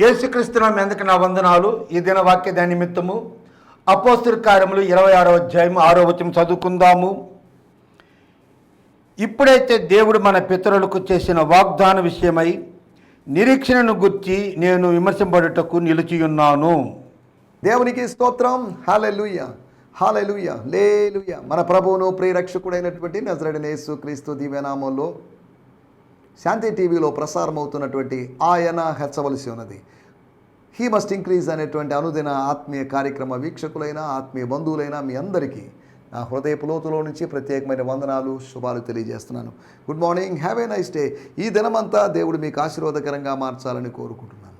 యేసుక్రీస్తునామ ఎందుకు నా వందనాలు? ఈ దిన వాక్య దాని నిమిత్తము. అపోస్తుల కార్యములు ఇరవై ఆరో అధ్యాయం ఆరో వచనం చదువుకుందాము. ఇప్పుడైతే దేవుడు మన పితరులకు చేసిన వాగ్దాన విషయమై నిరీక్షణను గుర్చి నేను విమర్శింపడుటకు నిలిచియున్నాను దేవునికి స్తోత్రం. హాలెలుయ హాలెలుయ లేలుయ మన ప్రభువును ప్రియరక్షకుడైనటువంటి నజరడనేసు క్రీస్తు దివ్యనామంలో శాంతి టీవీలో ప్రసారం అవుతున్నటువంటి ఆయన హెచ్చవలసి ఉన్నది. హీ మస్ట్ ఇంక్రీజ్ అనేటువంటి అనుదిన ఆత్మీయ కార్యక్రమ వీక్షకులైన ఆత్మీయ బంధువులైన మీ అందరికీ నా హృదయపు లోతులో నుంచి ప్రత్యేకమైన వందనాలు శుభాలు తెలియజేస్తున్నాను. Good morning have a nice day ఈ దినమంతా దేవుడు మీకు ఆశీర్వాదకరంగా మార్చాలని కోరుకుంటున్నాను.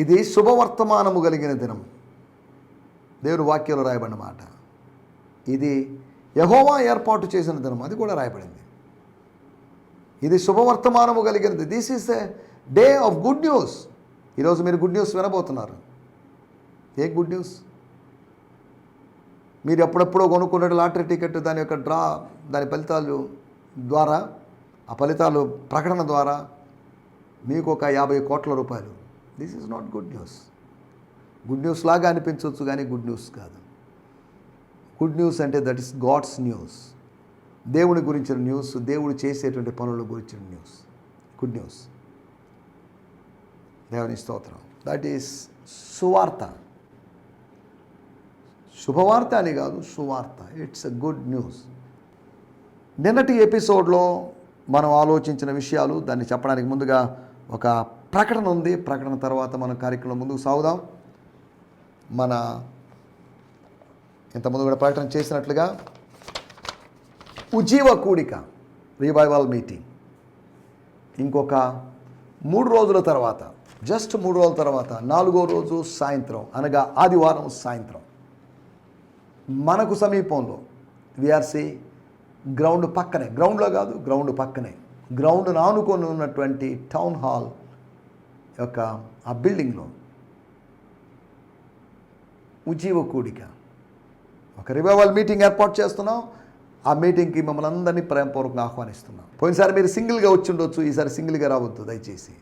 ఇది శుభవర్తమానము కలిగిన దినం. దేవుడు వాక్యంలో రాయబడిన మాట. ఇది యహోవా ఏర్పాటు చేసిన దినం. అది కూడా రాయబడింది. ఇది శుభవర్తమానము కలిగినది. This is a day of good news ఈరోజు మీరు గుడ్ న్యూస్ వినబోతున్నారు. ఏ గుడ్ న్యూస్ మీరు ఎప్పుడెప్పుడో కొనుక్కున్న లాటరీ టికెట్ దాని యొక్క డ్రా దాని ఫలితాలు ద్వారా ఆ ఫలితాలు ప్రకటన ద్వారా మీకు ఒక యాభై కోట్ల రూపాయలు. This is not good news good news లాగా అనిపించవచ్చు కానీ గుడ్ న్యూస్ కాదు. గుడ్ న్యూస్ అంటే దట్ ఈస్ గాడ్స్ న్యూస్ దేవుని గురించిన న్యూస్ దేవుడు చేసేటువంటి పనుల గురించిన న్యూస్. Good news. దేవుని స్తోత్రం. దట్ ఈస్ సువార్త. శుభవార్త అని కాదు సువార్త. ఇట్స్ ఎ గుడ్ న్యూస్ నిన్నటి ఎపిసోడ్లో మనం ఆలోచించిన విషయాలు దాన్ని చెప్పడానికి ముందుగా ఒక ప్రకటన ఉంది. ప్రకటన తర్వాత మన కార్యక్రమం ముందుకు సాగుదాం. మన ఇంతకుముందు కూడా ప్రకటన చేసినట్లుగా ఉజీవ కూడిక రివైవల్ మీటింగ్ ఇంకొక మూడు రోజుల తర్వాత జస్ట్ మూడు రోజుల తర్వాత నాలుగో రోజు సాయంత్రం అనగా ఆదివారం సాయంత్రం. మనకు సమీపంలో విఆర్సి గ్రౌండ్ పక్కనే గ్రౌండ్లో కాదు గ్రౌండ్ పక్కనే. గ్రౌండ్ నానుకొని ఉన్నటువంటి టౌన్ హాల్ యొక్క ఆ బిల్డింగ్లో ఉజీవ కూడిక. ఒక రివైవల్ మీటింగ్ ఏర్పాటు చేస్తున్నాం. ఆ మీటింగ్కి మిమ్మల్ని అందరినీ ప్రేమపూర్వకంగా ఆహ్వానిస్తున్నాం. పోయినసారి మీరు సింగిల్గా వచ్చి ఉండొచ్చు ఈసారి సింగిల్గా రావద్దు దయచేసి.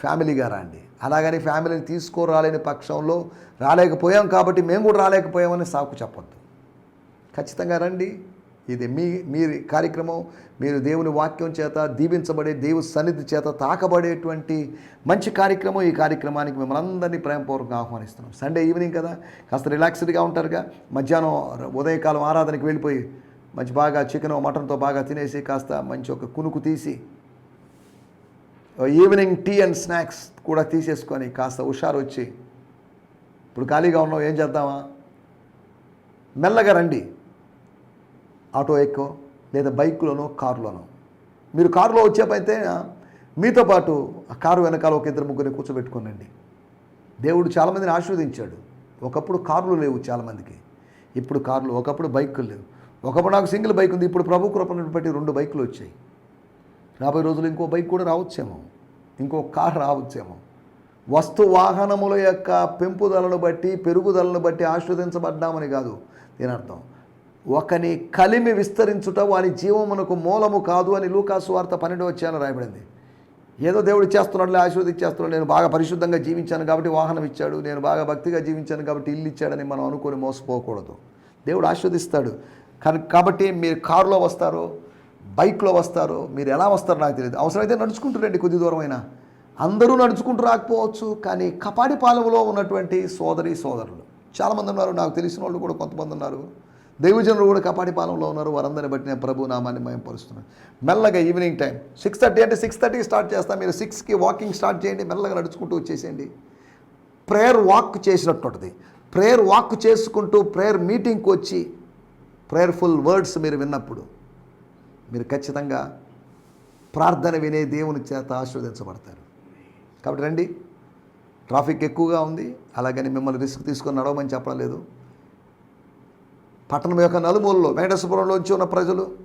ఫ్యామిలీగా రండి. అలాగని ఫ్యామిలీని తీసుకురాలేని పక్షంలో రాలేకపోయాం కాబట్టి మేము కూడా రాలేకపోయామని సాకు చెప్పొద్దు. ఖచ్చితంగా రండి. ఇది మీ మీ కార్యక్రమం. మీరు దేవుని వాక్యం చేత దీవించబడే దేవు సన్నిధి చేత తాకబడేటువంటి మంచి కార్యక్రమం. ఈ కార్యక్రమానికి మిమ్మల్ని అందరినీ ప్రేమపూర్వకంగా ఆహ్వానిస్తున్నాం. సండే ఈవినింగ్ కదా? కాస్త రిలాక్స్డ్గా ఉంటారుగా. మధ్యాహ్నం ఉదయకాలం ఆరాధనకి వెళ్ళిపోయి మంచి బాగా చికెన్ మటన్తో బాగా తినేసి కాస్త మంచి ఒక కునుకు తీసి ఈవినింగ్ టీ అండ్ స్నాక్స్ కూడా తీసేసుకొని కాస్త హుషారు వచ్చి ఇప్పుడు ఖాళీగా ఉన్నాం ఏం చేద్దామా? మెల్లగా రండి. ఆటో ఎక్కువ లేదా బైక్లోనో కారులోనో. మీరు కారులో వచ్చేపైతే మీతో పాటు ఆ కారు వెనకాల ఒక ఇద్దరు ముగ్గురిని కూర్చోబెట్టుకోనండి దేవుడు చాలామందిని ఆశీర్వదించాడు. ఒకప్పుడు కార్లు లేవు చాలామందికి. ఇప్పుడు కార్లు ఒకప్పుడు బైకులు లేవు. ఒకప్పుడు నాకు సింగిల్ బైక్ ఉంది ఇప్పుడు ప్రభు కృపను బట్టి రెండు బైకులు వచ్చాయి. రాబోయే రోజులు ఇంకో బైక్ కూడా రావచ్చేమో. ఇంకో కార్ రావచ్చేమో. వస్తు వాహనముల యొక్క పెంపుదలను బట్టి పెరుగుదలను బట్టి ఆస్వాదించబడ్డామని కాదు దీని అర్థం. ఒకని కలిమి విస్తరించుట వాని జీవమునకు మూలము కాదు అని లూకాసు వార్త పన్నెండు వచ్చాయని రాయబడింది. ఏదో దేవుడు చేస్తున్నాడు ఆశీర్వదించేస్తున్నాడు నేను బాగా పరిశుద్ధంగా జీవించాను కాబట్టి వాహనం ఇచ్చాడు నేను బాగా భక్తిగా జీవించాను కాబట్టి ఇల్లు ఇచ్చాడని మనం అనుకొని మోసపోకూడదు. దేవుడు ఆస్వాదిస్తాడు కాబట్టి మీరు కారులో వస్తారో బైక్లో వస్తారో మీరు ఎలా వస్తారో నాకు తెలియదు. అవసరమైతే నడుచుకుంటారండి కొద్ది దూరమైనా. అందరూ నడుచుకుంటూ రాకపోవచ్చు కానీ కపాడిపాలెంలో ఉన్నటువంటి సోదరి సోదరులు. చాలామంది ఉన్నారు నాకు తెలిసిన వాళ్ళు కూడా కొంతమంది ఉన్నారు. దైవజనులు కూడా కపాడిపాలెంలో ఉన్నారు వారందరిని బట్టి నేను ప్రభు నామాన్ని మేము పరుస్తున్నాను మెల్లగా ఈవినింగ్ టైం. సిక్స్ థర్టీ అంటే సిక్స్ థర్టీకి స్టార్ట్ చేస్తాం మీరు సిక్స్కి వాకింగ్ స్టార్ట్ చేయండి మెల్లగా నడుచుకుంటూ వచ్చేసేయండి. ప్రేయర్ వాక్ చేసినట్టు ఉంటుంది ప్రేయర్ వాక్ చేసుకుంటూ ప్రేయర్ మీటింగ్కి వచ్చి ప్రేయర్ఫుల్ వర్డ్స్ మీరు విన్నప్పుడు మీరు ఖచ్చితంగా ప్రార్థన వినే దేవుని చేత ఆశీర్వదించబడతారు. కాబట్టి రండి. ట్రాఫిక్ ఎక్కువగా ఉంది. అలాగని మిమ్మల్ని రిస్క్ తీసుకొని నడవమని చెప్పడం లేదు. పట్టణం యొక్క నలుమూలలో వెంకటేశ్వరంలోంచి ఉన్న ప్రజలు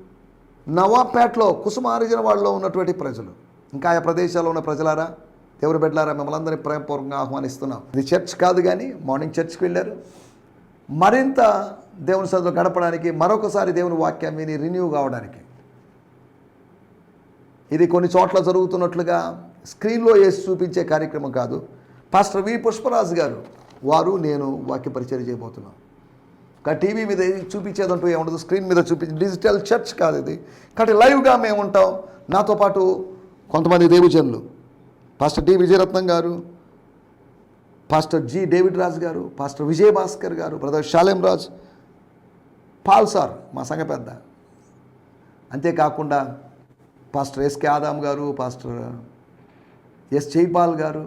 నవాపేటలో కుసుమార్జన వాళ్ళలో ఉన్నటువంటి ప్రజలు ఇంకా ఆయా ప్రదేశాల్లో ఉన్న ప్రజలారా దేవుడు బిడ్డలారా మిమ్మల్ని అందరినీ ప్రేమపూర్వకంగా ఆహ్వానిస్తున్నాం. ఇది చర్చ్ కాదు కానీ మార్నింగ్ చర్చ్కి వెళ్ళారు. మరింత దేవుని సన్నిధిలో గడపడానికి మరొకసారి దేవుని వాక్యం విని రిన్యూ కావడానికి. ఇది కొన్ని చోట్ల జరుగుతున్నట్లుగా స్క్రీన్లో వేసి చూపించే కార్యక్రమం కాదు. పాస్టర్ వి. పుష్పరాజు గారు వారు నేను వాక్య పరిచయం చేయబోతున్నాం. ఇంకా టీవీ మీద చూపించేదంటూ ఏముండదు స్క్రీన్ మీద చూపించి డిజిటల్ చర్చ్ కాదు ఇది. కాబట్టి లైవ్గా మేము ఉంటాం. నాతో పాటు కొంతమంది దేవజనులు. Pastor D. విజయరత్నం గారు పాస్టర్ జి. డేవిడ్ రాజ్ గారు పాస్టర్ విజయ్ భాస్కర్ గారు brother Shalem Raj Paul sir మా సంఘ పెద్ద. అంతేకాకుండా పాస్టర్ ఎస్కే ఆదాం గారు పాస్టర్ ఎస్ జైపాల్ గారు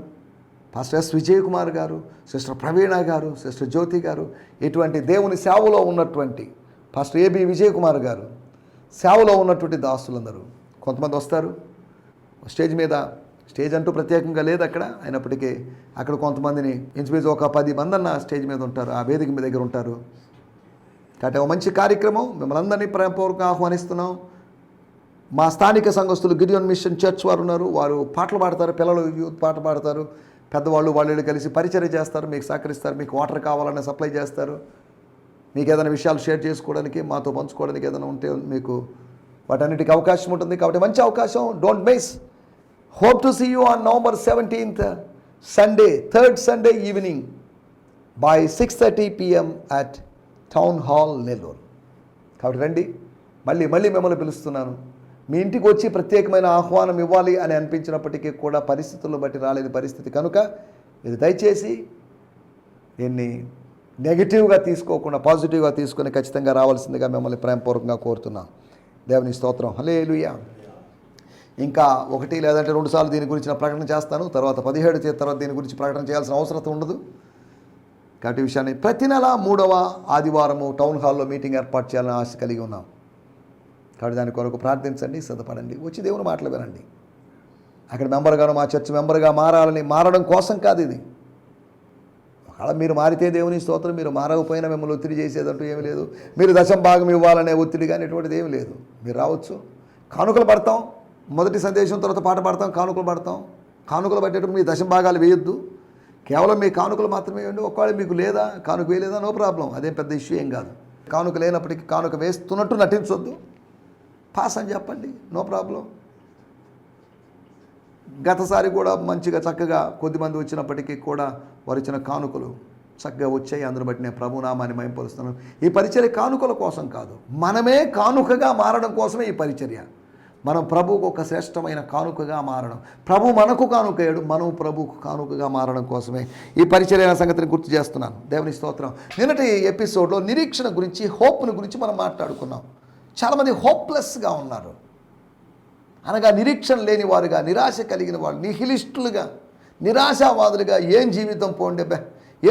పాస్టర్ ఎస్ విజయ్ కుమార్ గారు సిస్టర్ ప్రవీణ గారు సిస్టర్ జ్యోతి గారు ఇటువంటి దేవుని సేవలో ఉన్నటువంటి పాస్టర్ ఏబి విజయ్ కుమార్ గారు సేవలో ఉన్నటువంటి దాసులందరూ కొంతమంది వస్తారు. స్టేజ్ మీద స్టేజ్ అంటూ ప్రత్యేకంగా లేదు అక్కడ. అయినప్పటికీ అక్కడ కొంతమందిని ఇంచుమించు ఒక పది మంది అన్న స్టేజ్ మీద ఉంటారు. ఆ వేదిక మీ దగ్గర ఉంటారు. కాబట్టి ఒక మంచి కార్యక్రమం. మిమ్మల్ని అందరినీ ప్రేమపూర్వకంగా ఆహ్వానిస్తున్నాం. మా స్థానిక సంఘస్థులు గిడియోన్ మిషన్ చర్చ్ వారు ఉన్నారు. వారు పాటలు పాడతారు పిల్లలు యూత్ పాట పాడతారు. పెద్దవాళ్ళు వాళ్ళు కలిసి పరిచయం చేస్తారు. మీకు సహకరిస్తారు మీకు వాటర్ కావాలన్నా సప్లై చేస్తారు. మీకు ఏదైనా విషయాలు షేర్ చేసుకోవడానికి మాతో పంచుకోవడానికి ఏదైనా ఉంటే మీకు వాటన్నిటికీ అవకాశం ఉంటుంది. కాబట్టి మంచి అవకాశం. Don't miss hope to see you on November seventeenth Sunday third Sunday evening by six thirty PM at town hall Nellore కాబట్టి రండి. మళ్ళీ మళ్ళీ మిమ్మల్ని పిలుస్తున్నాను. మీ ఇంటికి వచ్చి ప్రత్యేకమైన ఆహ్వానం ఇవ్వాలి అని అనిపించినప్పటికీ కూడా పరిస్థితులను బట్టి రాలేని పరిస్థితి. కనుక ఇది దయచేసి దీన్ని నెగిటివ్గా తీసుకోకుండా పాజిటివ్గా తీసుకొని ఖచ్చితంగా రావాల్సిందిగా మిమ్మల్ని ప్రేమపూర్వకంగా కోరుతున్నాను. దేవుని స్తోత్రం. హలే ఇంకా ఒకటి లేదంటే రెండు సార్లు దీని గురించి నా ప్రకటన చేస్తాను. తర్వాత పదిహేడు తర్వాత దీని గురించి ప్రకటన చేయాల్సిన అవసరం ఉండదు. కాబట్టి విషయాన్ని ప్రతి నెల మూడవ ఆదివారము టౌన్ హాల్లో మీటింగ్ ఏర్పాటు చేయాలని ఆశ కలిగి ఉన్నాం. కాబట్టి దాని కొరకు ప్రార్థించండి సిద్ధపడండి వచ్చి దేవుని మాటలు వినండి. అక్కడ మెంబర్గాను మా చర్చ్ మెంబర్గా మారాలని మారడం కోసం కాదు ఇది. అలా మీరు మారితే దేవుని స్తోత్రం మీరు మారకపోయినా మిమ్మల్ని ఒత్తిడి చేసేదంటూ ఏమీ లేదు. మీరు దశం భాగం ఇవ్వాలనే ఒత్తిడి కానీ ఎటువంటిది ఏమీ లేదు. మీరు రావచ్చు. కానుకలు పడతాం. మొదటి సందేశం తర్వాత పాట పాడతాం కానుకలు పడతాం. కానుకలు పట్టేటప్పుడు మీ దశం భాగాలు వేయొద్దు. కేవలం మీ కానుకలు మాత్రమే వేయండి ఒకవేళ మీకు లేదా కానుక వేయలేదా? No problem. అదేం పెద్ద ఇష్యూ ఏం కాదు. కానుక లేనప్పటికీ కానుక వేస్తున్నట్టు నటించొద్దు. పాస్ అని చెప్పండి. No problem. గతసారి కూడా మంచిగా చక్కగా కొద్దిమంది వచ్చినప్పటికీ కూడా వారు ఇచ్చిన కానుకలు చక్కగా వచ్చాయి. అందుని బట్టి నేను ప్రభునామాన్ని మైంపరుస్తున్నాను ఈ పరిచర్య కానుకల కోసం కాదు. మనమే కానుకగా మారడం కోసమే ఈ పరిచర్య. మనం ప్రభువుకు ఒక శ్రేష్టమైన కానుకగా మారడం. ప్రభు మనకు కానుకయ్యాడు మనం ప్రభువుకు కానుకగా మారడం కోసమే. ఈ పరిచయమైన సంగతిని గుర్తు చేస్తున్నాను. దేవుని స్తోత్రం. నిన్నటి ఎపిసోడ్లో నిరీక్షణ గురించి హోప్ను గురించి మనం మాట్లాడుకున్నాం. చాలామంది హోప్లెస్గా ఉన్నారు. అనగా నిరీక్షణ లేని వారుగా నిరాశ కలిగిన వాళ్ళు నిహిలిస్టులుగా నిరాశావాదులుగా ఏం జీవితం పోండి బే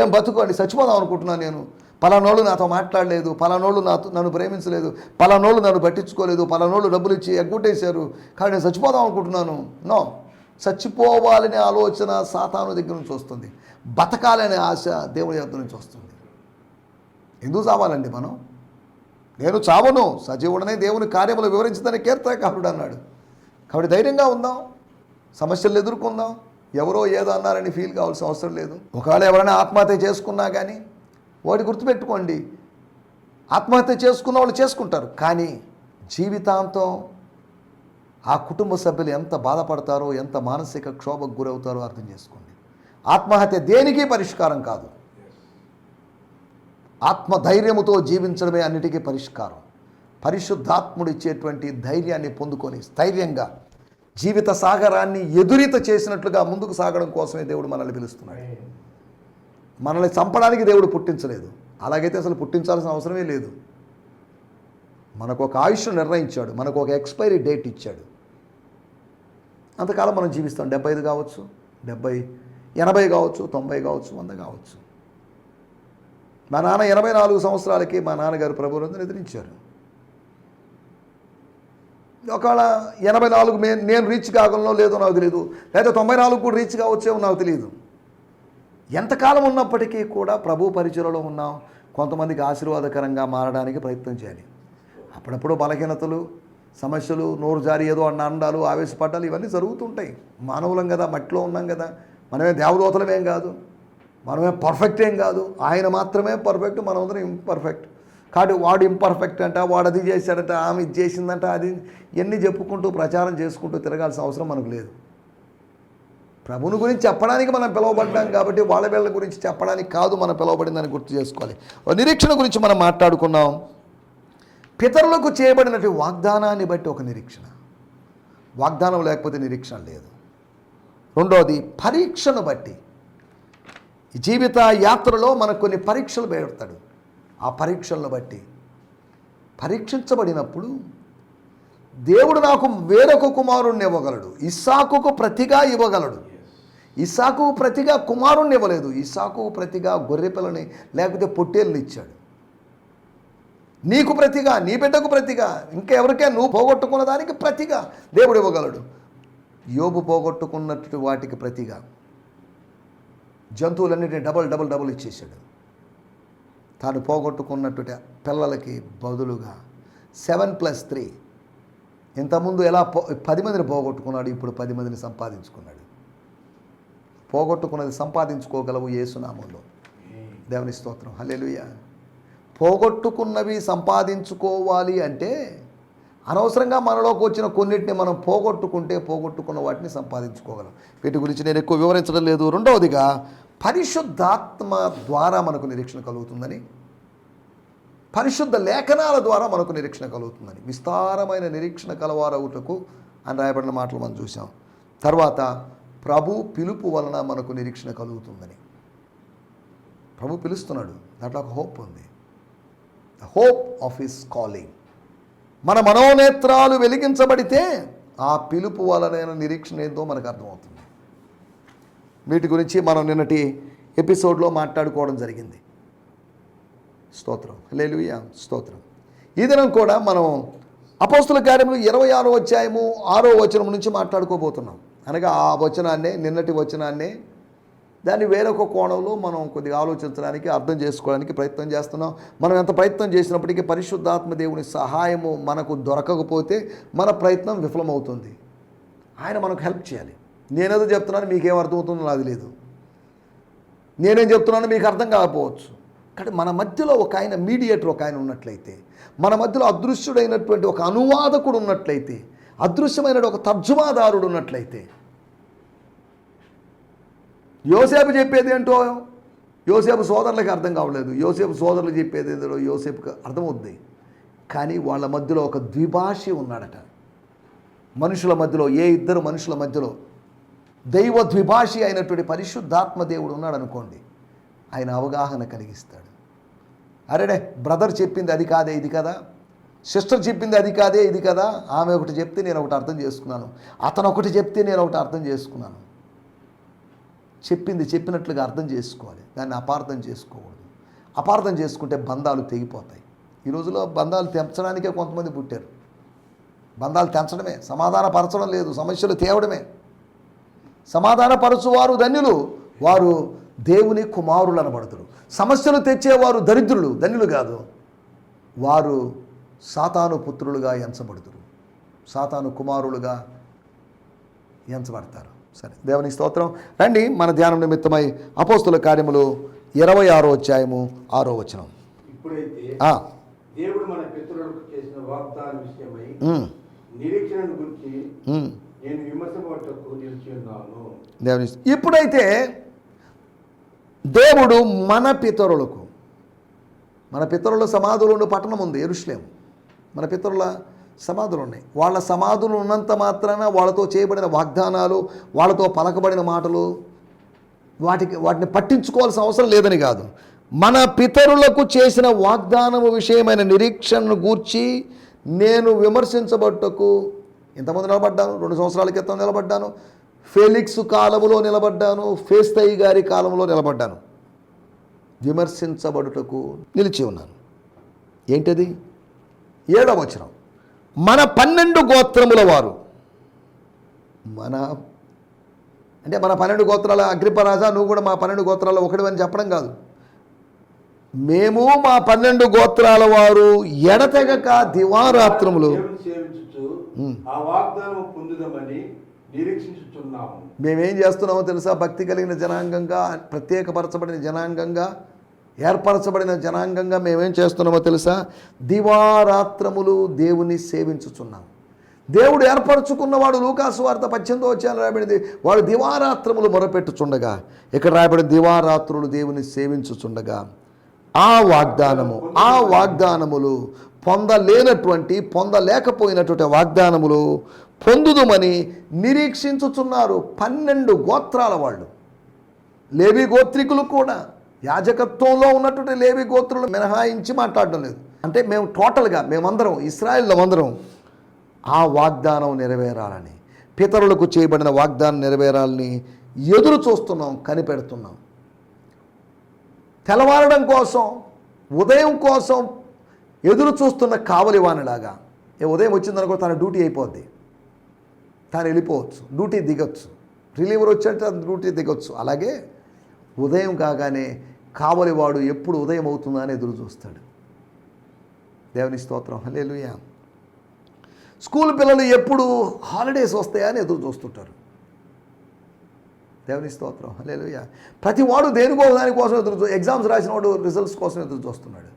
ఏం బతుకోండి చచ్చిపోదాం అనుకుంటున్నాను నేను. పలానోళ్ళు నాతో మాట్లాడలేదు పలానోళ్ళు నాతో నన్ను ప్రేమించలేదు పలానోళ్ళు నన్ను పట్టించుకోలేదు పలానోళ్ళు డబ్బులు ఇచ్చి ఎగ్గొట్టేశారు. కానీ నేను చచ్చిపోదాం అనుకుంటున్నాను. నో. చచ్చిపోవాలనే ఆలోచన సాతాను దగ్గర నుంచి వస్తుంది. బతకాలనే ఆశ దేవుని దగ్గర నుంచి వస్తుంది. ఎందుకు చావాలండి మనం? నేను చావను. సజీవుడనే దేవుని కార్యములు వివరించదని కీర్తనకారుడు అన్నాడు. కాబట్టి ధైర్యంగా ఉందాం. సమస్యలు ఎదుర్కొందాం. ఎవరో ఏదో అన్నారని ఫీల్ కావాల్సిన అవసరం లేదు. ఒకవేళ ఎవరైనా ఆత్మహత్య చేసుకున్నా కానీ వాడి గుర్తుపెట్టుకోండి. ఆత్మహత్య చేసుకున్న వాళ్ళు చేసుకుంటారు. కానీ జీవితాంతం ఆ కుటుంబ సభ్యులు ఎంత బాధపడతారో ఎంత మానసిక క్షోభకు గురవుతారో అర్థం చేసుకోండి. ఆత్మహత్య దేనికి పరిష్కారం కాదు. ఆత్మధైర్యముతో జీవించడమే అన్నిటికీ పరిష్కారం. పరిశుద్ధాత్ముడు ఇచ్చేటువంటి ధైర్యాన్ని పొందుకొని స్థైర్యంగా జీవిత సాగరాన్ని ఎదురిత చేసినట్లుగా ముందుకు సాగడం కోసమే దేవుడు మనల్ని పిలుస్తున్నాడు. మనల్ని చంపడానికి దేవుడు పుట్టించలేదు. అలాగైతే అసలు పుట్టించాల్సిన అవసరమే లేదు. మనకు ఒక ఆయుష్ నిర్ణయించాడు. మనకు ఒక ఎక్స్పైరీ డేట్ ఇచ్చాడు. అంతకాలం మనం జీవిస్తాం. డెబ్బై ఐదు కావచ్చు డెబ్బై ఎనభై కావచ్చు తొంభై కావచ్చు వంద కావచ్చు. మా నాన్న ఎనభై నాలుగు సంవత్సరాలకి మా నాన్నగారు ప్రభువులందరూ నిద్రించారు ఒకవేళ ఎనభై నాలుగు మే నేను రీచ్ కాగలనో లేదో నాకు తెలియదు లేదా తొంభై నాలుగు కూడా రీచ్ కావచ్చేమో నాకు తెలియదు ఎంతకాలం ఉన్నప్పటికీ కూడా ప్రభు పరిచయలో ఉన్నాం. కొంతమందికి ఆశీర్వాదకరంగా మారడానికి ప్రయత్నం చేయాలి. అప్పుడప్పుడు బలహీనతలు సమస్యలు నోరు జారి ఏదో అన్న అండాలు ఆవేశపడ్డాలు ఇవన్నీ జరుగుతుంటాయి. మానవులం కదా మట్టిలో ఉన్నాం కదా. మనమే దేవదూతలమేం కాదు. మనమే పర్ఫెక్ట్ ఏం కాదు. ఆయన మాత్రమే పర్ఫెక్ట్ మనమందరం ఇంపర్ఫెక్ట్ కాబట్టి వాడు ఇంపర్ఫెక్ట్ అంట వాడు అది చేశాడంట ఆమె ఇది చేసిందంట అది ఎన్ని చెప్పుకుంటూ ప్రచారం చేసుకుంటూ తిరగాల్సిన అవసరం మనకు లేదు. ప్రభుని గురించి చెప్పడానికి మనం పిలువబడ్డాం కాబట్టి వాళ్ళ వీళ్ళ గురించి చెప్పడానికి కాదు మనం పిలువబడిందని గుర్తు చేసుకోవాలి. నిరీక్షణ గురించి మనం మాట్లాడుకున్నాం. పితరులకు చేయబడినటువంటి వాగ్దానాన్ని బట్టి ఒక నిరీక్షణ. వాగ్దానం లేకపోతే నిరీక్షణ లేదు. రెండోది పరీక్షను బట్టి. జీవిత యాత్రలో మనకు కొన్ని పరీక్షలు పెడతాడు. ఆ పరీక్షలను బట్టి. పరీక్షించబడినప్పుడు దేవుడు నాకు వేరొక కుమారుణ్ణి ఇవ్వగలడు. ఇస్సాకుకు ప్రతిగా ఇవ్వగలడు. ఇసాకు ప్రతిగా కుమారుణ్ణి ఇవ్వలేదు. ఇసాకు ప్రతిగా గొర్రెపిల్లని లేకపోతే పొట్టేళ్ళని ఇచ్చాడు. నీకు ప్రతిగా నీ బిడ్డకు ప్రతిగా ఇంకెవరికే నువ్వు పోగొట్టుకున్న దానికి ప్రతిగా దేవుడు ఇవ్వగలడు. యోబు పోగొట్టుకున్నట్టు వాటికి ప్రతిగా. జంతువులన్నిటిని డబల్ డబల్ డబుల్ ఇచ్చేసాడు తాను పోగొట్టుకున్నట్టు పిల్లలకి బదులుగా సెవెన్ ప్లస్ త్రీ. ఇంతకుముందు ఎలా పో పది మందిని పోగొట్టుకున్నాడు ఇప్పుడు పది మందిని సంపాదించుకున్నాడు. పోగొట్టుకున్నది సంపాదించుకోగలవు ఏసునామంలో దేవుని స్తోత్రం. హల్లెలూయా. పోగొట్టుకున్నవి సంపాదించుకోవాలి అంటే అనవసరంగా మనలోకి వచ్చిన కొన్నిటిని మనం పోగొట్టుకుంటే పోగొట్టుకున్న వాటిని సంపాదించుకోగలం. వీటి గురించి నేను ఎక్కువ వివరించడం లేదు. రెండవదిగా పరిశుద్ధాత్మ ద్వారా మనకు నిరీక్షణ కలుగుతుందని పరిశుద్ధ లేఖనాల ద్వారా మనకు నిరీక్షణ కలుగుతుందని విస్తారమైన నిరీక్షణ కలవారవుటకు అని రాయబడిన మాటలు మనం చూసాం తర్వాత ప్రభు పిలుపు వలన మనకు నిరీక్షణ కలుగుతుందని. ప్రభు పిలుస్తున్నాడు. దాంట్లో ఒక హోప్ ఉంది. The hope of his calling మన మనోనేత్రాలు వెలిగించబడితే ఆ పిలుపు వలన నిరీక్షణ ఏందో మనకు అర్థమవుతుంది. వీటి గురించి మనం నిన్నటి ఎపిసోడ్లో మాట్లాడుకోవడం జరిగింది. స్తోత్రం. లేలుయ స్తోత్రం. ఈ దినం కూడా మనం అపోస్తుల కార్యములు ఇరవై ఆరో అధ్యాయము ఆరో వచనం నుంచి మాట్లాడుకోబోతున్నాం. అనగా ఆ వచనాన్నే నిన్నటి వచనాన్నే దాన్ని వేరొక కోణంలో మనం కొద్దిగా ఆలోచించడానికి అర్థం చేసుకోవడానికి ప్రయత్నం చేస్తున్నాం. మనం ఎంత ప్రయత్నం చేసినప్పటికీ పరిశుద్ధాత్మ దేవుని సహాయము మనకు దొరకకపోతే మన ప్రయత్నం విఫలమవుతుంది. ఆయన మనకు హెల్ప్ చేయాలి. నేనేదో చెప్తున్నాను మీకేం అర్థమవుతుందో నాది లేదు. నేనేం చెప్తున్నాను మీకు అర్థం కాకపోవచ్చు. కానీ మన మధ్యలో ఒక ఆయన మీడియేటర్ ఒక ఆయన ఉన్నట్లయితే మన మధ్యలో అదృశ్యుడైనటువంటి ఒక అనువాదకుడు ఉన్నట్లయితే అదృశ్యమైన ఒక తర్జుమాదారుడు ఉన్నట్లయితే. యోసేపు చెప్పేది ఏంటో యోసేపు సోదరులకు అర్థం కావలేదు. యోసేపు సోదరులు చెప్పేది ఏదో యోసేపుకి అర్థమవుద్ది. కానీ వాళ్ళ మధ్యలో ఒక ద్విభాషి ఉన్నాడట. మనుషుల మధ్యలో ఏ ఇద్దరు మనుషుల మధ్యలో దైవ ద్విభాషి అయినటువంటి పరిశుద్ధాత్మ దేవుడు ఉన్నాడు అనుకోండి ఆయన అవగాహన కలిగిస్తాడు. అరేడే బ్రదర్ చెప్పింది అది కాదే ఇది కదా? సిస్టర్ చెప్పింది అది కాదే ఇది కదా. ఆమె ఒకటి చెప్తే నేను ఒకటి అర్థం చేసుకున్నాను. అతను ఒకటి చెప్తే నేను ఒకటి అర్థం చేసుకున్నాను. చెప్పింది చెప్పినట్లుగా అర్థం చేసుకోవాలి. దాన్ని అపార్థం చేసుకోకూడదు. అపార్థం చేసుకుంటే బంధాలు తెగిపోతాయి. ఈ రోజులో బంధాలు తెంచడానికే కొంతమంది పుట్టారు. బంధాలు తెంచడమే. సమాధానపరచడం లేదు. సమస్యలు తేవడమే. సమాధానపరచువారు ధన్యులు. వారు దేవుని కుమారులు అనబడతారు సమస్యలు తెచ్చేవారు దరిద్రులు. ధన్యులు కాదు. వారు సాతాను పుత్రులుగా ఎంచబడుతురు సాతాను కుమారులుగా ఎంచబడతారు. సరే దేవుని స్తోత్రం. రండి మన ధ్యానం నిమిత్తమై అపోస్తుల కార్యములు ఇరవై ఆరో అధ్యాయము ఆరో వచనం. ఇప్పుడైతే ఆ, దేవుడు మన పితరులకు చేసిన వాగ్దాన విషయమై ఉమ్, నిరీక్షణను గురించి ఉమ్. నేను విమర్శపడటకు నిలిచి ఉన్నాను దేవుని ఇప్పుడైతే దేవుడు మన పితరులకు మన పితరుల సమాధులు పట్టణం ఉంది ఎరుషులేం మన పితరుల సమాధులు ఉన్నాయి. వాళ్ళ సమాధులు ఉన్నంత మాత్రాన వాళ్ళతో చేయబడిన వాగ్దానాలు వాళ్ళతో పలకబడిన మాటలు వాటికి వాటిని పట్టించుకోవాల్సిన అవసరం లేదని కాదు. మన పితరులకు చేసిన వాగ్దానము విషయమైన నిరీక్షణను గూర్చి నేను విమర్శించబట్టకు ఇంతమంది నిలబడ్డాను రెండు సంవత్సరాల క్రితం నిలబడ్డాను ఫెలిక్స్ కాలములో నిలబడ్డాను ఫేస్తయి గారి కాలంలో నిలబడ్డాను. విమర్శించబడుటకు నిలిచి ఉన్నాను. ఏంటది? ఏడవ వచనం. మన పన్నెండు గోత్రముల వారు. మన అంటే మన పన్నెండు గోత్రాల అగ్రిపరాజా నువ్వు కూడా మా పన్నెండు గోత్రాల ఒకటివని చెప్పడం కాదు. మేము మా పన్నెండు గోత్రాల వారు ఎడతెగక దివారాత్రములు. మేమేం చేస్తున్నామో తెలుసా? భక్తి కలిగిన జనాంగంగా ప్రత్యేకపరచబడిన జనాంగంగా ఏర్పరచబడిన జనాంగంగా మేమేం చేస్తున్నామో తెలుసా? దివారాత్రములు దేవుని సేవించుచున్నాం. దేవుడు ఏర్పరచుకున్నవాడు లూకాసు వార్త పద్దెనిమిదో వచ్చాను రాయబడింది. వాడు దివారాత్రములు మొరపెట్టుచుండగా ఇక్కడ రాయబడిన దివారాత్రులు దేవుని సేవించుచుండగా ఆ వాగ్దానము ఆ వాగ్దానములు పొందలేనటువంటి పొందలేకపోయినటువంటి వాగ్దానములు పొందుదుమని నిరీక్షించుచున్నారు పన్నెండు గోత్రాల వాళ్ళు. లేవి గోత్రికులు కూడా. యాజకత్వంలో ఉన్నటువంటి లేవి గోత్రులు మినహాయించి మాట్లాడడం లేదు. అంటే మేము టోటల్గా మేమందరం ఇస్రాయిల్లో అందరం ఆ వాగ్దానం నెరవేరాలని పితరులకు చేయబడిన వాగ్దానం నెరవేరాలని ఎదురు చూస్తున్నాం కనిపెడుతున్నాం. తెల్లవారడం కోసం ఉదయం కోసం ఎదురు చూస్తున్న కావలివానిలాగా ఏ ఉదయం వచ్చిందనుకో తన డ్యూటీ అయిపోద్ది. తాను వెళ్ళిపోవచ్చు డ్యూటీ దిగొచ్చు. రిలీవర్ వచ్చంటే డ్యూటీ దిగొచ్చు. అలాగే ఉదయం కాగానే కావలివాడు ఎప్పుడు ఉదయం అవుతుందా అని ఎదురు చూస్తాడు దేవుని స్తోత్రం. హల్లెలూయా. స్కూల్ పిల్లలు ఎప్పుడు హాలిడేస్ వస్తాయా అని ఎదురు చూస్తుంటారు దేవుని స్తోత్రం. హల్లెలూయా. ప్రతి వాడు దేనికో దానికోసం ఎదురు చూ ఎగ్జామ్స్ రాసిన వాడు రిజల్ట్స్ కోసం ఎదురు చూస్తున్నాడు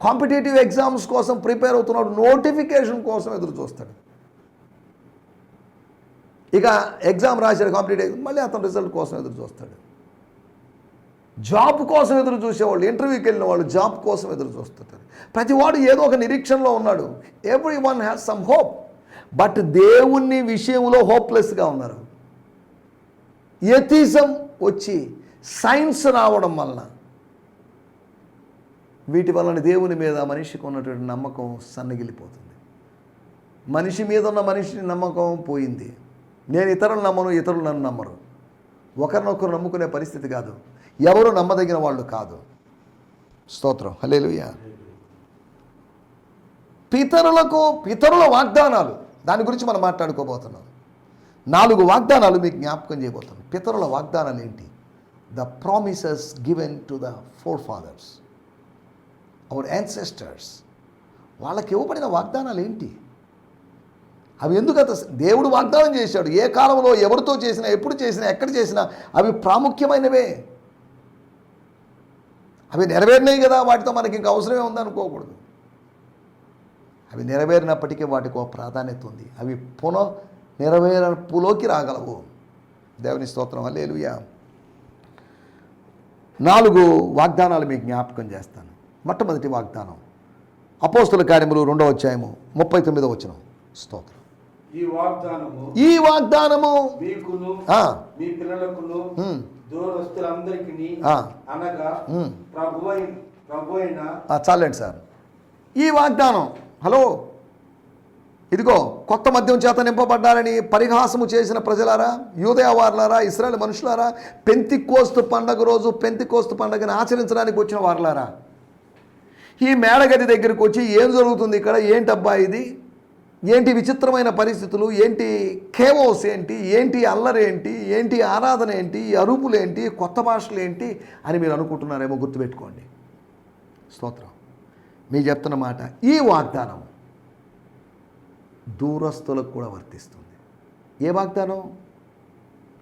కాంపిటేటివ్ ఎగ్జామ్స్ కోసం ప్రిపేర్ అవుతున్నాడు నోటిఫికేషన్ కోసం ఎదురు చూస్తాడు ఇక ఎగ్జామ్ రాశాడు కాంపిటేటివ్ మళ్ళీ అతను రిజల్ట్ కోసం ఎదురు చూస్తాడు జాబ్ కోసం ఎదురు చూసేవాళ్ళు ఇంటర్వ్యూకి వెళ్ళిన వాళ్ళు జాబ్ కోసం ఎదురు చూస్తుంటారు. ప్రతివాడు ఏదో ఒక నిరీక్షణలో ఉన్నాడు. Everyone has some hope but దేవుణ్ణి విషయంలో హోప్లెస్గా ఉన్నారు. ఎథిజం వచ్చి సైన్స్ రావడం వలన వీటి వలన దేవుని మీద మనిషికి ఉన్నటువంటి నమ్మకం సన్నగిలిపోతుంది. మనిషి మీద ఉన్న మనిషి నమ్మకం పోయింది. నేను ఇతరులు నమ్మను ఇతరులు నన్ను నమ్మరు. ఒకరినొకరు నమ్ముకునే పరిస్థితి కాదు. ఎవరు నమ్మదగిన వాళ్ళు కాదు. స్తోత్రం. హలేలుయ పితరులకు పితరుల వాగ్దానాలు దాని గురించి మనం మాట్లాడుకోబోతున్నాం. నాలుగు వాగ్దానాలు మీకు జ్ఞాపకం చేయబోతున్నాం. పితరుల వాగ్దానాలు ఏంటి? The promises given to the four fathers our ancestors వాళ్ళకి ఇవ్వబడిన వాగ్దానాలు ఏంటి? అవి ఎందుకు దేవుడు వాగ్దానం చేశాడు. ఏ కాలంలో ఎవరితో చేసినా ఎప్పుడు చేసినా ఎక్కడ చేసినా అవి ప్రాముఖ్యమైనవే. అవి నెరవేరినాయి కదా వాటితో మనకి ఇంకా అవసరమే ఉందనుకోకూడదు అవి నెరవేరినప్పటికీ వాటికి ఒక ప్రాధాన్యత ఉంది. అవి పునః నెరవేర్పులోకి రాగలవు. దేవుని స్తోత్రం హల్లెలూయా. నాలుగు వాగ్దానాలు మీకు జ్ఞాపకం చేస్తాను. మొట్టమొదటి వాగ్దానం అపోస్తుల కార్యములు రెండవ అధ్యాయము ముప్పై తొమ్మిదో వచ్చిన స్తోత్రం. ఈ వాగ్దానము ఈ వాగ్దానము మీకును మీ పిల్లలకును చాలండి సార్. ఈ వాగ్దానం హలో ఇదిగో కొత్త మద్యం చేత నింపబడ్డారని పరిహాసము చేసిన ప్రజలారా యూదయవారులారా ఇస్రాయల్ మనుషులారా పెంతి కోస్తు పండగ రోజు పెంతి కోస్తు పండగని ఆచరించడానికి వచ్చిన వారులారా ఈ మేడగది దగ్గరికి వచ్చి ఏం జరుగుతుంది ఇక్కడ? ఏంటబ్బా ఇది? ఏంటి విచిత్రమైన పరిస్థితులు? ఏంటి కేవోస్ ఏంటి? ఏంటి అల్లరి ఏంటి? ఏంటి ఆరాధన ఏంటి? ఈ అరుపులు ఏంటి? కొత్త భాషలు ఏంటి? అని మీరు అనుకుంటున్నారేమో గుర్తుపెట్టుకోండి. స్తోత్రం. మీ చెప్తున్న మాట ఈ వాగ్దానం దూరస్తులకు కూడా వర్తిస్తుంది. ఏ వాగ్దానం?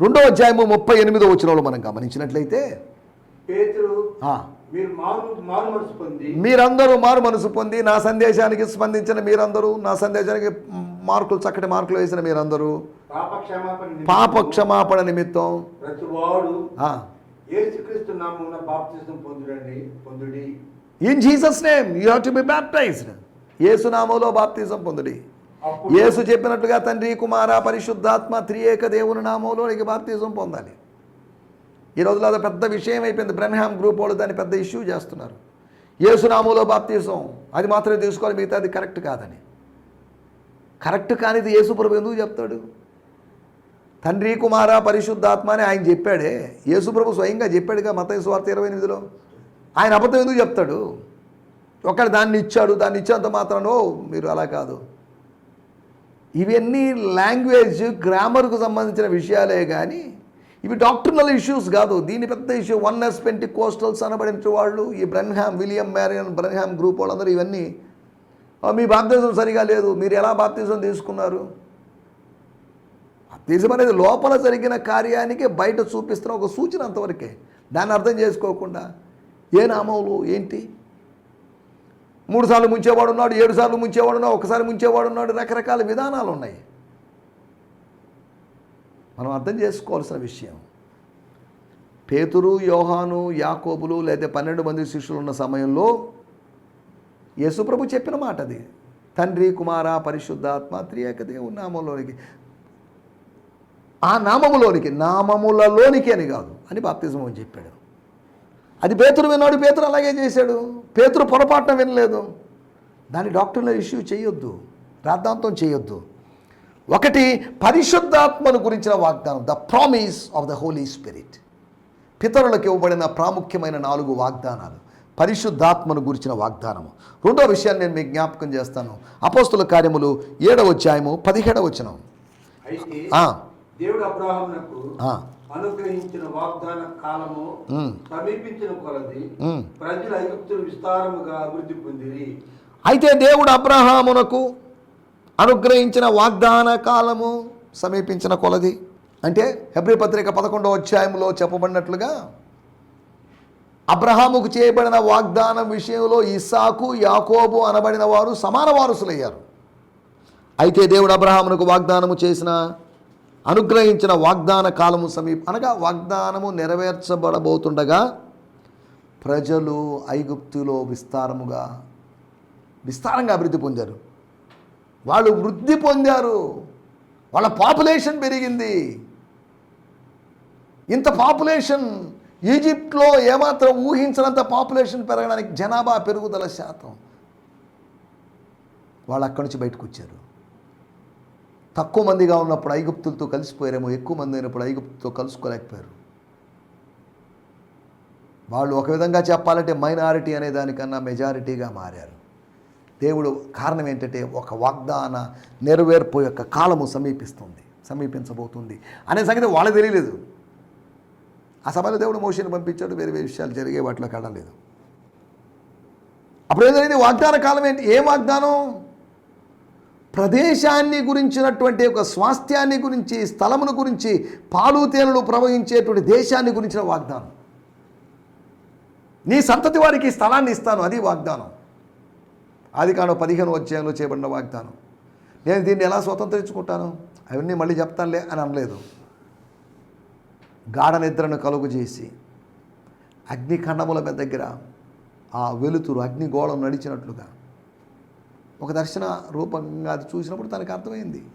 రెండో అధ్యాయము ముప్పై ఎనిమిదో వచ్చిన మనం గమనించినట్లయితే మీరందరూ మారు మనసు పొంది నా సందేశానికి స్పందించిన మీరందరూ నా సందేశానికి మార్కులు చక్కటి మార్కులు వేసిన మీరందరూ. పాప క్షమాపణ నిమిత్తం. In Jesus name you have to be baptized యేసునామంలో బాప్తిజం పొందుడి. యేసు చెప్పినట్లుగా తండ్రి కుమార పరిశుద్ధాత్మ త్రియేక దేవుని నామంలో నీకు బాప్తిజం పొందాలి. ఈ రోజులో అది పెద్ద విషయం అయిపోయింది. బ్రహ్మామ్ గ్రూప్ వాళ్ళు దాన్ని పెద్ద ఇష్యూ చేస్తున్నారు. యేసునామంలో బాప్తీసం అది మాత్రమే తీసుకోవాలి మిగతా అది కరెక్ట్ కాదని. కరెక్ట్ కానిది యేసుప్రభు ఎందుకు చెప్తాడు? తండ్రి కుమార పరిశుద్ధాత్మ అని ఆయన చెప్పాడే. యేసుప్రభు స్వయంగా చెప్పాడుగా మత స్వార్థ ఇరవై ఎనిమిదిలో. ఆయన అబద్ధం ఎందుకు చెప్తాడు? ఒకడు దాన్ని ఇచ్చాడు దాన్ని ఇచ్చేంత మాత్రం "ఓ, మీరు అలా కాదు. ఇవన్నీ లాంగ్వేజ్ గ్రామర్కు సంబంధించిన విషయాలే కానీ ఇవి డాక్టర్నల్ ఇష్యూస్ కాదు. దీని పెద్ద ఇష్యూ వన్ ఎస్ పెంటి కోస్టల్స్ అనబడిన వాళ్ళు ఈ Branham William Marrion Branham group వాళ్ళందరూ ఇవన్నీ. మీ బాప్తిజం సరిగా లేదు. మీరు ఎలా బాప్తిజం తీసుకున్నారు? బాప్తిజం అనేది లోపల జరిగిన కార్యానికి బయట చూపిస్తున్న ఒక సూచన అంతవరకే. దాన్ని అర్థం చేసుకోకుండా ఏ నామములు ఏంటి? మూడు సార్లు ముంచేవాడు ఉన్నాడు ఏడు సార్లు ముంచేవాడు ఉన్నాడు ఒకసారి ముంచేవాడు ఉన్నాడు రకరకాల విధానాలు ఉన్నాయి. మనం అర్థం చేసుకోవాల్సిన విషయం. పేతురు యోహాను యాకోబులు లేదా పన్నెండు మంది శిష్యులు ఉన్న సమయంలో యేసుప్రభు చెప్పిన మాట అది. తండ్రి కుమార పరిశుద్ధాత్మ త్రియేక దేవుని నామంలోనికి ఆ నామములోనికి నామములలోనికి అని కాదు అని బాప్తిజం అని చెప్పాడు. అది పేతురు విన్నాడు పేతురు అలాగే చేశాడు. పేతురు పొరపాటున వినలేదు. దాన్ని డాక్టర్లు ఇష్యూ చేయొద్దు రాద్ధాంతం చేయొద్దు. ఒకటి పరిశుద్ధాత్మను గురించిన వాగ్దానం the promise of the holy spirit పితరులకు ఇవ్వబడిన ప్రాముఖ్యమైన నాలుగు వాగ్దానాలు పరిశుద్ధాత్మను గురించిన వాగ్దానము. రెండో విషయాన్ని నేను మీకు జ్ఞాపకం చేస్తాను. అపోస్తుల కార్యములు ఏడవ అధ్యాయము పదిహేడవ దేవుడు ఆ, అనుగ్రహించిన వాగ్దాన కాలము సమీపించిన కొలది. ప్రజలు ఐగుప్తులు విస్తారముగా అభివృద్ధి పొందిరి. అయితే దేవుడు అబ్రహామునకు అనుగ్రహించిన వాగ్దాన కాలము సమీపించిన కొలది. అంటే హెబ్రి పత్రిక పదకొండవ అధ్యాయంలో చెప్పబడినట్లుగా అబ్రహాముకు చేయబడిన వాగ్దానం విషయంలో ఇసాకు యాకోబు అనబడిన వారు సమాన వారసులయ్యారు. అయితే దేవుడు అబ్రహామునకు వాగ్దానము చేసిన అనుగ్రహించిన వాగ్దాన కాలము సమీప అనగా వాగ్దానము నెరవేర్చబడబోతుండగా ప్రజలు ఐగుప్తులో విస్తారముగా విస్తారంగా అభివృద్ధి పొందారు. వాళ్ళు వృద్ధి పొందారు. వాళ్ళ పాపులేషన్ పెరిగింది. ఇంత పాపులేషన్ ఈజిప్ట్లో ఏమాత్రం ఊహించినంత పాపులేషన్ పెరగడానికి జనాభా పెరుగుదల శాతం వాళ్ళు అక్కడి నుంచి బయటకు వచ్చారు. తక్కువ మందిగా ఉన్నప్పుడు ఐగుప్తులతో కలిసిపోయారేమో ఎక్కువ మంది అయినప్పుడు ఐగుప్తుతో కలుసుకోలేకపోయారు. వాళ్ళు ఒక విధంగా చెప్పాలంటే మైనారిటీ అనే దానికన్నా మెజారిటీగా మారారు. దేవుడు కారణం ఏంటంటే ఒక వాగ్దాన నెరవేర్పు యొక్క కాలము సమీపిస్తుంది సమీపించబోతుంది అనే సంగతి వాళ్ళకి తెలియలేదు. ఆ సమయంలో దేవుడు మోషన్ పంపించాడు వేరే వేరే విషయాలు జరిగే వాటిలో కడలేదు అప్పుడు ఏదైంది? వాగ్దాన కాలం ఏంటి? ఏ వాగ్దానం? ప్రదేశాన్ని గురించినటువంటి ఒక స్వాస్థ్యాన్ని గురించి స్థలమును గురించి పాలు తేనెలు ప్రవహించేటువంటి దేశాన్ని గురించిన వాగ్దానం. నీ సంతతి వారికి స్థలాన్ని ఇస్తాను అది వాగ్దానం. అది పదిహేను అధ్యాయంలో చేయబడిన వాగ్దానం. నేను దీన్ని ఎలా స్వతంత్రించుకుంటాను? అవన్నీ మళ్ళీ చెప్తానులే అని అనలేదు. గాఢ నిద్రను కలుగు చేసి అగ్నిఖండముల మీద దగ్గర ఆ వెలుతురు అగ్నిగోళం నడిచినట్లుగా. ఒక దర్శన రూపంగా అది చూసినప్పుడు తనకు అర్థమైంది.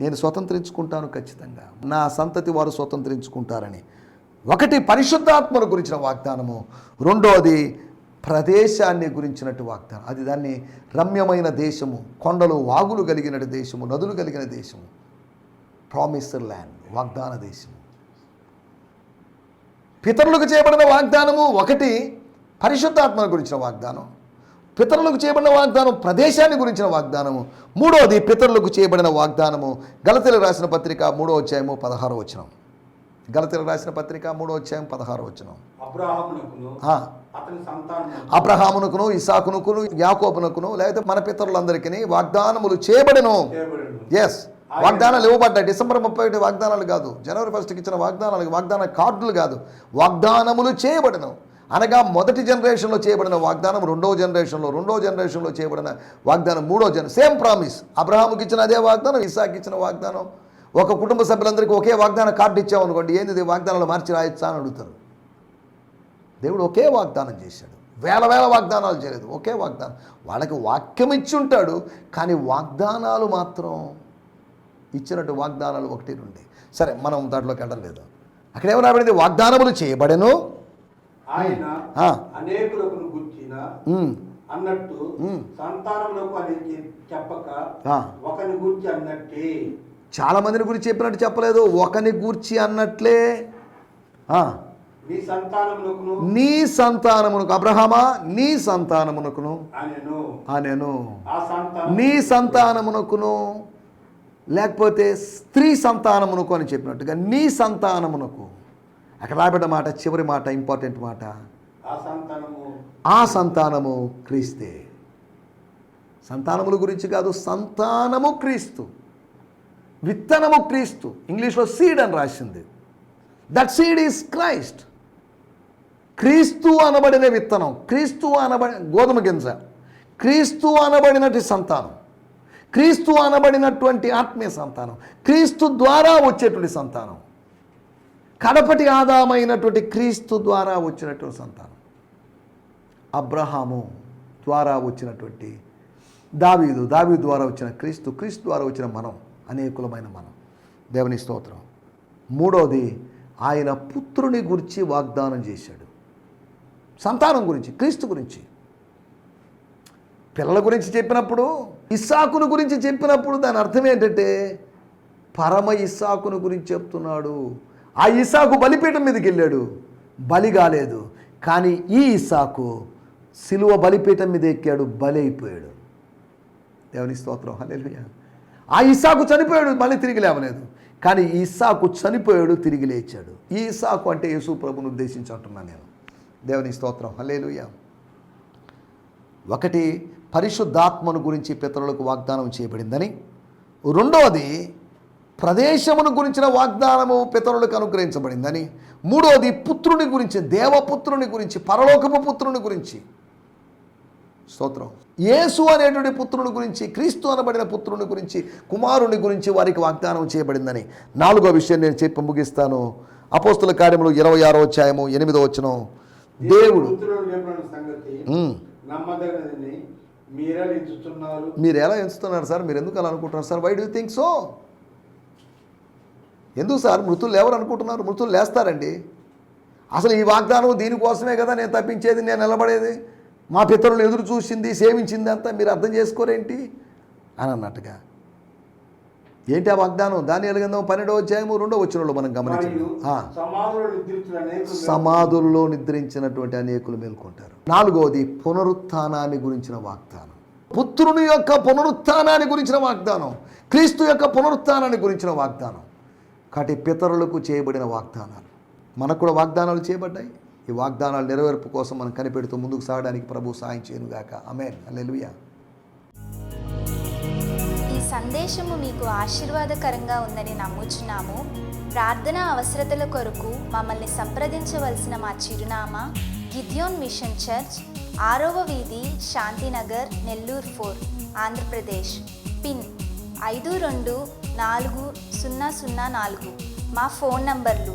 నేను స్వతంత్రించుకుంటాను ఖచ్చితంగా. నా సంతతి వారు స్వతంత్రించుకుంటారని. ఒకటి పరిశుద్ధాత్మను గురించిన వాగ్దానము. రెండోది ప్రదేశాన్ని గురించినట్టు వాగ్దానం. అది దాన్ని రమ్యమైన దేశము కొండలు వాగులు కలిగిన దేశము నదులు కలిగిన దేశము ప్రామిసర్ ల్యాండ్ వాగ్దాన దేశము. పితరులకు చేయబడిన వాగ్దానము ఒకటి పరిశుద్ధాత్మ గురించిన వాగ్దానం. పితరులకు చేయబడిన వాగ్దానం ప్రదేశాన్ని గురించిన వాగ్దానము. మూడవది పితరులకు చేయబడిన వాగ్దానము. గలతలు రాసిన పత్రిక మూడో అధ్యాయము పదహారో వచనం. గలతెలు రాసిన పత్రిక మూడో అధ్యాయం పదహారో వచనం. అబ్రాహమునకును ఇసాకునుకును యాకోబునకును లేకపోతే మన పితరులందరికీ వాగ్దానములు చేయబడిను. ఎస్ వాగ్దానాలు ఇవ్వబడ్డాయి. డిసెంబర్ ముప్పై ఒకటి వాగ్దానాలు కాదు. జనవరి ఫస్ట్కి ఇచ్చిన వాగ్దానాలు వాగ్దాన కార్డులు కాదు. వాగ్దానములు చేయబడను. అనగా మొదటి జనరేషన్లో చేయబడిన వాగ్దానం రెండవ జనరేషన్లో రెండవ జనరేషన్లో చేయబడిన వాగ్దానం మూడో జన సేమ్ ప్రామిస్. అబ్రహాముకి ఇచ్చిన అదే వాగ్దానం ఇసాకి ఇచ్చిన వాగ్దానం. ఒక కుటుంబ సభ్యులందరికీ ఒకే వాగ్దాన కార్డు ఇచ్చామనుకోండి ఏంది వాగ్దానాలు మార్చి రాయొచ్చా అని అడుగుతారు. దేవుడు ఒకే వాగ్దానం చేశాడు. వేల వేల వాగ్దానాలు చేయలేదు. ఒకే వాగ్దానం. వాళ్ళకి వాక్యం ఇచ్చి ఉంటాడు కానీ వాగ్దానాలు మాత్రం ఇచ్చినట్టు వాగ్దానాలు ఒకటి నుండి సరే మనం దాంట్లోకి వెళ్ళలేదు అక్కడ ఏమో రాబడింది వాగ్దానములు చేయబడెను. ఆయన ఆ, అనేకులకు గుర్చిన ఉమ్, అన్నట్టు. సంతానములకు అని చెప్పక. ఒకని గురించి అన్నట్టే. చాలా మందిని గురించి చెప్పినట్టు చెప్పలేదు. ఒకని గూర్చి అన్నట్లే. నీ సంతానమునకు. అబ్రహమా నీ సంతానమునకును. అనెను. నీ సంతానమునకును. లేకపోతే స్త్రీ సంతానమునకు అని చెప్పినట్టుగా నీ సంతానమునకు. అక్కడ రాబడ్డ మాట చివరి మాట ఇంపార్టెంట్ మాట. ఆ సంతానము క్రీస్తే. సంతానముల గురించి కాదు సంతానము క్రీస్తు. విత్తనము క్రీస్తు. ఇంగ్లీష్లో సీడ్ అని రాసింది. దట్ సీడ్ ఈస్ క్రైస్ట్ క్రీస్తు అనబడిన విత్తనం. క్రీస్తు అనబడి గోధుమ గింజ. క్రీస్తు అనబడినటి సంతానం. క్రీస్తు అనబడినటువంటి ఆత్మీయ సంతానం. క్రీస్తు ద్వారా వచ్చేటువంటి సంతానం. కడపటి ఆదామైనటువంటి క్రీస్తు ద్వారా వచ్చినటువంటి సంతానం. అబ్రహాము ద్వారా వచ్చినటువంటి దావీదు దావీదు ద్వారా వచ్చిన క్రీస్తు క్రీస్తు ద్వారా వచ్చిన మనం. అనేకులమైన మనం. దేవుని స్తోత్రం. మూడోది ఆయన పుత్రుని గురించి వాగ్దానం చేశాడు. సంతానం గురించి క్రీస్తు గురించి. పిల్లల గురించి చెప్పినప్పుడు ఇస్సాకును గురించి చెప్పినప్పుడు దాని అర్థం ఏంటంటే పరమ ఇస్సాకును గురించి చెప్తున్నాడు. ఆ ఇసాకు బలిపీఠం మీదకి వెళ్ళాడు. బలి కాలేదు. కానీ ఈ ఇసాకు సిలువ బలిపీఠం మీద ఎక్కాడు బలి అయిపోయాడు. దేవుని స్తోత్రం. హల్లెలూయా. ఆ ఇస్సాకు చనిపోయాడు మళ్ళీ తిరిగి లేవలేదు. కానీ ఈ ఇస్సాకు చనిపోయాడు తిరిగి లేచాడు. ఈ ఇస్సాకు అంటే యేసు ప్రభుని ఉద్దేశించి అంటున్నాను నేను. దేవుని స్తోత్రం. హలేలుయ ఒకటి పరిశుద్ధాత్మను గురించి పితరులకు వాగ్దానం చేయబడిందని. రెండవది ప్రదేశమును గురించిన వాగ్దానము పితరులకు అనుగ్రహించబడిందని. మూడవది పుత్రుని గురించి దేవపుత్రుని గురించి పరలోకపు పుత్రుని గురించి. స్తోత్రం. యేసు అనేటువంటి పుత్రుని గురించి క్రీస్తు అనబడిన పుత్రుని గురించి కుమారుని గురించి వారికి వాగ్దానం చేయబడిందని నాలుగో విషయం నేను చెప్పి ముగిస్తాను. అపోస్తుల కార్యములు ఇరవై ఆరో అధ్యాయము ఎనిమిదో వచనం. దేవుడు మీరు ఎలా ఎంచుతున్నారు సార్? మీరు ఎందుకు అలా అనుకుంటున్నారు sir? Why do think so ఎందుకు సార్? మృతులు ఎవరు అనుకుంటున్నారు? మృతులు లేస్తారండి. అసలు ఈ వాగ్దానం దీనికోసమే కదా నేను తప్పించేది నేను నిలబడేది? మా పితరులు ఎదురు చూసింది సేవించింది అంతా మీరు అర్థం చేసుకోరేంటి? అని అన్నట్టుగా. ఏంటి ఆ వాగ్దానం? దాని ఎలగందాం పన్నెండవ అధ్యాయము రెండో వచ్చినలో మనం గమనించాం సమాధుల్లో నిద్రించినటువంటి అనేకులు మేల్కొంటారు. నాలుగవది పునరుత్థానాన్ని గురించిన వాగ్దానం. పుత్రుని యొక్క పునరుత్థానాన్ని గురించిన వాగ్దానం. క్రీస్తు యొక్క పునరుత్థానాన్ని గురించిన వాగ్దానం. కాబట్టి పితరులకు చేయబడిన వాగ్దానాలు. మనకు కూడా వాగ్దానాలు చేయబడ్డాయి. ఈ వాగ్దానాలు నెరవేర్పు కోసం మనం కనిపెడుతూ ముందుకు సాగడానికి ప్రభు సాయం చేయనుగాక అమేన్ అల్లెలుయా ఈ సందేశము మీకు ఆశీర్వాదకరంగా ఉందని నమ్ముచున్నాము. ప్రార్థన అవసరతల కొరకు మమ్మల్ని సంప్రదించవలసిన మా చిరునామా గిద్యోన్ మిషన్ చర్చ్ ఆరవ వీధి శాంతినగర్ నెల్లూరు ఫోర్ ఆంధ్రప్రదేశ్. పిన్ ఐదు రెండు నాలుగు సున్నా సున్నా నాలుగు. మా ఫోన్ నంబర్లు